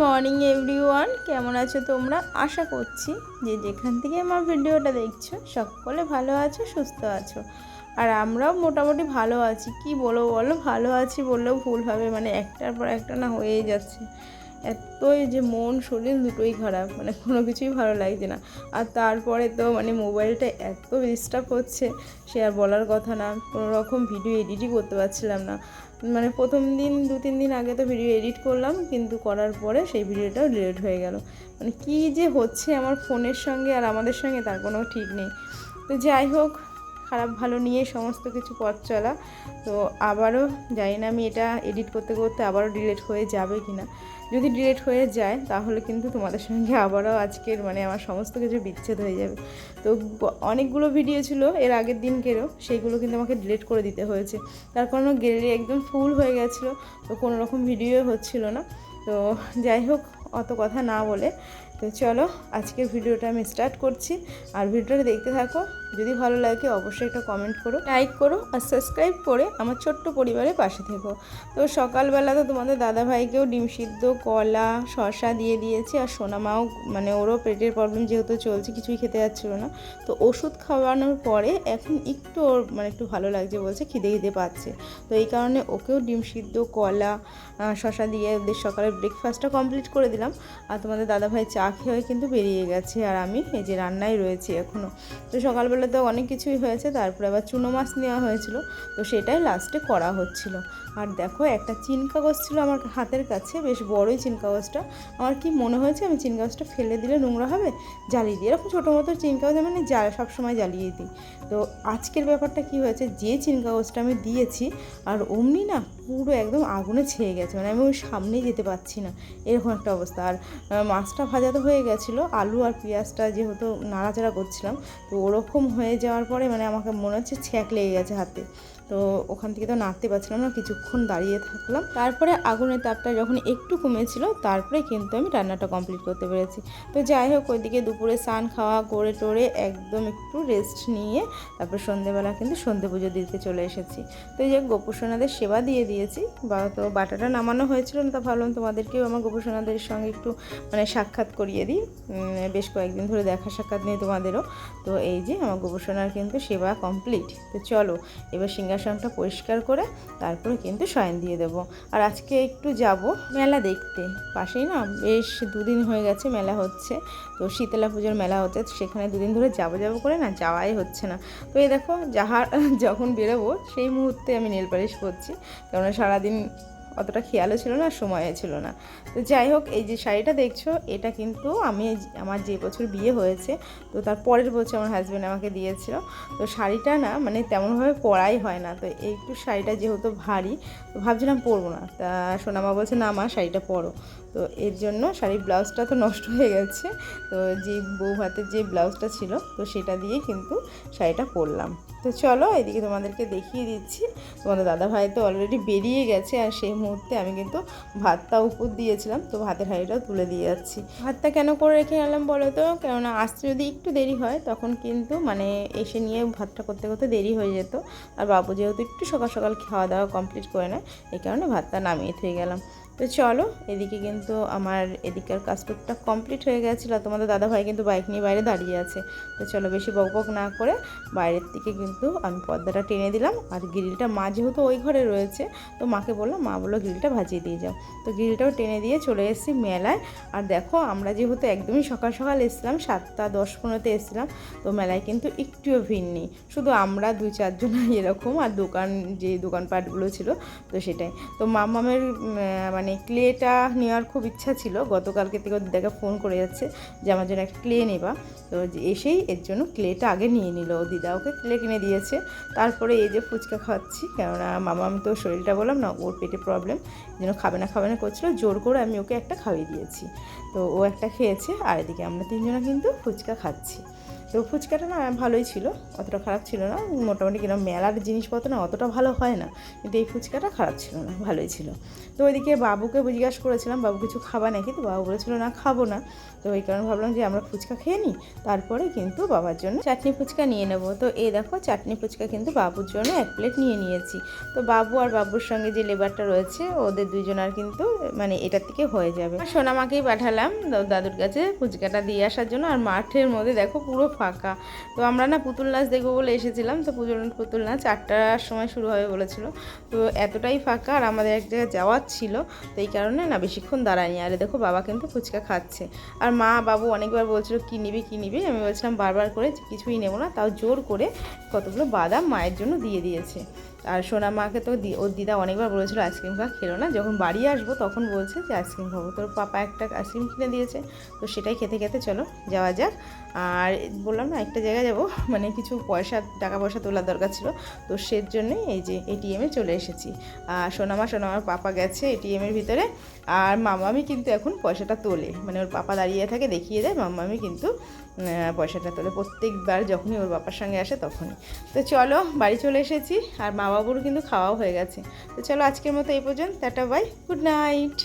Morning, everyone. কেমন আছো তোমরা? আশা করছি যে যেখান থেকে আমার ভিডিওটা দেখছ, সকলে ভালো আছো, সুস্থ আছো। আর আমরাও মোটামুটি ভালো আছি। কি বলো বলো? ভালো আছি বললেও ভুল হবে মানে একটার পর একটা না হয়েই যাচ্ছে। এতই যে মন, শরীর দুটোই খারাপ মানে কোনো কিছুই ভালো লাগছে না। আর তারপরে তো মানে মোবাইলটা এত ডিস্টার্ব হচ্ছে সে আর বলার কথা না, কোনো রকম ভিডিও এডিটই করতে পারছিলাম না। মানে প্রথম দিন, দু, তিন দিন আগে তো ভিডিও এডিট করলাম, কিন্তু করার পরে সেই ভিডিওটাও ডিলিট হয়ে গেল। মানে কী যে হচ্ছে আমার ফোনের সঙ্গে আর আমাদের সঙ্গে, তার কোনো ঠিক নেই। তো যাই হোক, খারাপ ভালো নিয়ে সমস্ত কিছু পথ চলা। তো আবারও জানি না আমি এটা এডিট করতে করতে আবারও ডিলিট হয়ে যাবে কি না যদি ডিলেট হয়ে যায়, তাহলে কিন্তু তোমাদের সঙ্গে আবারও আজকের মানে আমার সমস্ত কিছু বিচ্ছেদ হয়ে যাবে। তো অনেকগুলো ভিডিও ছিল, এর আগের দিনকেরও সেইগুলো কিন্তু আমাকে ডিলেট করে দিতে হয়েছে। তার কারণ গ্যালারি একদম ফুল হয়ে গেছিল, তো কোনো রকম ভিডিও হচ্ছিল না। তো যাই হোক, অত কথা না বলে তো চলো আজকের ভিডিওটা আমি স্টার্ট করছি। আর ভিডিওটা দেখতে থাকো, যদি ভালো লাগে অবশ্যই একটা কমেন্ট করো লাইক করো, আর সাবস্ক্রাইব করে আমার ছোট্ট পরিবারের পাশে থেকো। তো সকালবেলা তো তোমাদের দাদাভাইকেও ডিম সিদ্ধ, কলা শশা দিয়ে দিয়েছি, আর সোনামাও মানে ওরও পেটের প্রবলেম যেহেতু চলছে, কিছুই খেতে যাচ্ছিল না। তো ওষুধ খাওয়ানোর পরে এখন একটু ওর মানে একটু ভালো লাগছে বলছে, খিদে খিদে পাচ্ছে। তো এই কারণে ওকেও ডিম সিদ্ধ, কলা শশা দিয়ে ওদের সকালের ব্রেকফাস্টটা কমপ্লিট করে দিলাম। আর তোমাদের দাদাভাই চা খেয়ে কিন্তু বেরিয়ে গেছে আর আমি এই যে রান্নায় রয়েছি এখনও তো সকালবেলা তো অনেক কিছুই হয়েছে, তারপরে আবার চুনো মাছ নেওয়া হয়েছিল, তো সেটাই লাস্টে করা হচ্ছিল। আর দেখো, একটা চিন কাগজ ছিল আমার হাতের কাছে, বেশ বড়ই চিন কাগজটা আমার কি মনে হয়েছে, আমি চিন কাগজটা ফেলে দিলে নোংরা হবে? জ্বালিয়ে দিই। এরকম ছোটো মতো চিন কাগজ আমি যা সবসময় জ্বালিয়ে দিই। তো আজকের ব্যাপারটা কি হয়েছে, যে চিন কাগজটা আমি দিয়েছি, আর অমনি না পুরো একদম আগুনে ছেয়ে গেছে মানে আমি ওই সামনেই যেতে পারছি না, এরকম একটা অবস্থা। আর মাছটা ভাজা তো হয়ে গেছিল, আলু আর পেঁয়াজটা যেহেতু নাড়াচাড়া করছিলাম, তো ওরকম হয়ে যাওয়ার পরে মানে আমাকে মনে হচ্ছে ছ্যাঁক লেগে গেছে হাতে। তো ওখান থেকে তো নাড়তে পারছিলাম না, কিছুক্ষণ দাঁড়িয়ে থাকলাম। তারপরে আগুনের তাপটা যখন একটু কমেছিল, তারপরে কিন্তু আমি রান্নাটা কমপ্লিট করতে পেরেছি। তো যাই হোক, ওইদিকে দুপুরে স্নান খাওয়া, করে টোরে একদম একটু রেস্ট নিয়ে, তারপর সন্ধেবেলা কিন্তু সন্ধে পুজো দিতে চলে এসেছি। তো এই যে গোপুসোনাদের সেবা দিয়ে দিয়েছি, বা তো বাটাটা নামানো হয়েছিল না, তা ভাবলাম তোমাদেরকেও আমার গোপুসোনাদের সঙ্গে একটু মানে সাক্ষাৎ করিয়ে দিই। বেশ কয়েকদিন ধরে দেখা সাক্ষাৎ নেই তোমাদেরও। তো এই যে আমার গোপুসোনার কিন্তু সেবা কমপ্লিট তো চলো, এবার সিংহাসনটা পরিষ্কার করে তারপরে কিন্তু শয়ন দিয়ে দেবো। আর আজকে একটু যাব মেলা দেখতে। পাশেই না বেশ দুদিন হয়ে গেছে মেলা হচ্ছে। তো শীতলা পুজোর মেলা হচ্ছে সেখানে দুদিন ধরে যাব যাব করে না যাওয়াই হচ্ছে না। তো এই দেখো, যাহার, যখন বেরোবো সেই মুহূর্তে আমি নেলপালিশ করছি। কেননা সারাদিন অতটা খেয়ালও ছিল না, সময়ও ছিল না। তো যাই হোক, এই যে শাড়িটা দেখছ, এটা কিন্তু আমি আমার যে বছর বিয়ে হয়েছে, তো তার পরের বছর আমার হাজব্যান্ড আমাকে দিয়েছিল। তো শাড়িটা না মানে তেমনভাবে পরাই হয় না, তো একটু শাড়িটা যেহেতু ভারী, তো ভাবছিলাম পরবো না। তা সোনামা বলছে, না মা, শাড়িটা পরো। তো এর জন্য শাড়ির ব্লাউজটা তো নষ্ট হয়ে গেছে, তো যে বউ হাতের যে ব্লাউজটা ছিল, তো সেটা দিয়ে কিন্তু শাড়িটা পরলাম। তো চলো এদিকে তোমাদেরকে দেখিয়ে দিচ্ছি। তোমাদের দাদা ভাই তো অলরেডি বেরিয়ে গেছে আর সেই মুহূর্তে আমি কিন্তু ভাতটা উপর দিয়েছিলাম, তো ভাতের হাঁড়িটাও তুলে দিয়ে যাচ্ছি। ভাতটা কেন করে রেখে গেলাম বলো তো? কেননা আসতে যদি একটু দেরি হয়, তখন কিন্তু মানে এসে নিয়ে ভাতটা করতে করতে দেরি হয়ে যেত। আর বাবু যেহেতু একটু সকাল সকাল খাওয়া দাওয়া কমপ্লিট করে নেয়, এই কারণে ভাতটা নামিয়ে থয়ে গেলাম। তো চলো, এদিকে কিন্তু আমার এদিকের কাজ টুকটাক কমপ্লিট হয়ে গেছিল। তোমাদের দাদাভাই কিন্তু বাইক নিয়ে বাইরে দাঁড়িয়ে আছে। তো চলো বেশি বকবক না করে বাইরের দিকে কিন্তু আমি পর্দাটা টেনে দিলাম। আর গ্রিলটা মা যেহেতু ওই ঘরে রয়েছে, তো মাকে বললাম, মা বলল গ্রিলটা ভাজিয়ে দিয়ে যাও। তো গ্রিলটাও টেনে দিয়ে চলে এসেছি মেলায়। আর দেখো, আমরা যেহেতু একদমই সকাল সকাল এসেছিলাম, সাতটা দশ পনেরোতে এসেছিলাম, তো মেলায় কিন্তু একটুও ভিড় নেই। শুধু আমরা দুই চারজন এরকম, আর দোকান, যে দোকানপাটগুলো ছিল, তো সেটাই। তো মামামের মানে ক্লেটা নেওয়ার খুব ইচ্ছা ছিল। গতকালকে থেকে দিদাকে ফোন করে যাচ্ছে যে, আমার জন্য একটা ক্লে নেবা। তো এসেই এর জন্য ক্লেটা আগে নিয়ে নিল। দিদা ওকে ক্লে কিনে দিয়েছে। তারপরে এই যে ফুচকা খাওয়াচ্ছি কেননা মামা, আমি তো শরীরটা বললাম না, ওর পেটে প্রবলেম যেন খাবে না খাবে না করছিল। জোর করে আমি ওকে একটা খাইয়ে দিয়েছি। তো ও একটা খেয়েছে, আর এদিকে আমরা তিনজনা কিন্তু ফুচকা খাচ্ছি। তো ফুচকাটা না ভালোই ছিল, অতটা খারাপ ছিল না। মোটামুটি কিনা মেলার জিনিসপত্র না অতটা ভালো হয় না, কিন্তু এই ফুচকাটা খারাপ ছিল না, ভালোই ছিল। তো ওইদিকে বাবুকে জিজ্ঞাসা করেছিলাম, বাবু কিছু খাবা নাকি? তো বাবু বলেছিল, না, খাব না। তো ওই কারণে ভাবলাম যে আমরা ফুচকা খেয়ে নিই, তারপরে কিন্তু বাবার জন্য চাটনি ফুচকা নিয়ে নেব। তো এই দেখো, চাটনি ফুচকা কিন্তু বাবুর জন্য এক প্লেট নিয়ে নিয়েছি। তো বাবু আর বাবুর সঙ্গে যে লেবারটা রয়েছে, ওদের দুজনের কিন্তু মানে এটার থেকে হয়ে যাবে। সোনামাকেই পাঠালাম, দাদুর কাছে ফুচকাটা দিয়ে আসার জন্য। আর মাঠের মধ্যে দেখো পুরো ফাঁকা। তো আমরা না পুতুল নাচ দেখব বলে এসেছিলাম। তো পুজোর পুতুল নাচ আটটার সময় শুরু হবে বলেছিল। তো এতটাই ফাঁকা আর আমাদের এক জায়গায় যাওয়ার ছিল। তো এই কারণে না বেশিক্ষণ দাঁড়ায়নি। আরে দেখো বাবা কিন্তু ফুচকা খাচ্ছে। আর মা, বাবু অনেকবার বলছিল, কী নিবি কী নিবি? আমি বলছিলাম, বারবার করে কিছুই নেব না। তাও জোর করে কতগুলো বাদাম মায়ের জন্য দিয়ে দিয়েছে। আর সোনা মাকে তো ওর দিদা অনেকবার বলেছিল আইসক্রিম খা, খেলো না। যখন বাড়ি আসব তখন বলছে যে আইসক্রিম খাব। তোর পাপা একটা আইসক্রিম কিনে দিয়েছে, তো সেটাই খেতে খেতে চলো যাওয়া যাক। আর বললাম না, একটা জায়গায় যাব মানে কিছু পয়সা, টাকা পয়সা তোলার দরকার ছিল, তো সের জন্যই এই যে এটিএমে চলে এসেছি। আর সোনামা, সোনামার পাপা গেছে এটিএমের ভিতরে, আর মামামি কিন্তু এখন পয়সাটা তোলে। মানে ওর পাপা দাঁড়িয়ে থাকে, দেখিয়ে দেয়, মামামি কিন্তু পয়সাটা তোলে। প্রত্যেকবার যখনই ওর বাবার সঙ্গে আসে তখনই। তো চলো, বাড়ি চলে এসেছি, আর মা বাবুর কিন্তু খাওয়াও হয়ে গেছে। তো চলো আজকের মতো এই পর্যন্ত, টাটা বাই গুড নাইট